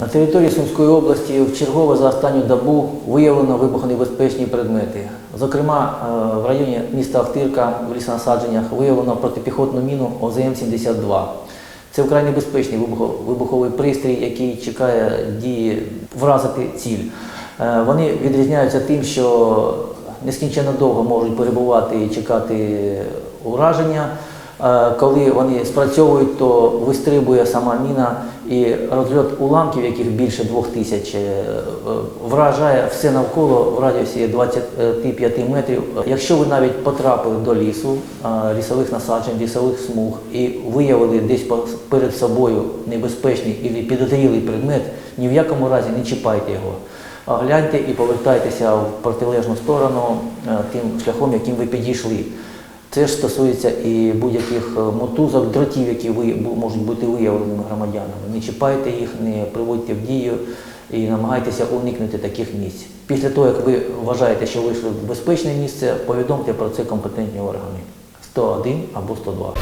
На території Сумської області вчергове за останню добу виявлено вибухонебезпечні предмети. Зокрема, е, в районі міста Ахтирка в лісонасадженнях виявлено протипіхотну міну ОЗМ-72. Це вкрай небезпечний вибуховий пристрій, який чекає дії вразити ціль. Е, Вони відрізняються тим, що нескінченно довго можуть перебувати і чекати ураження. Е, Коли вони спрацьовують, то вистрибує сама міна і розльот уламків, яких більше двох тисяч, е, вражає все навколо в радіусі 25 метрів. Якщо ви навіть потрапили до лісу, е, лісових насаджень, лісових смуг і виявили десь перед собою небезпечний і підозрілий предмет, ні в якому разі не чіпайте його. Гляньте і повертайтеся в протилежну сторону тим шляхом, яким ви підійшли. Це ж стосується і будь-яких е, мотузок, дротів, які ви, можуть бути виявленими громадянами. Не чіпайте їх, не приводьте в дію і намагайтеся уникнути таких місць. Після того, як ви вважаєте, що вийшли в безпечне місце, повідомте про це компетентні органи 101 або 102.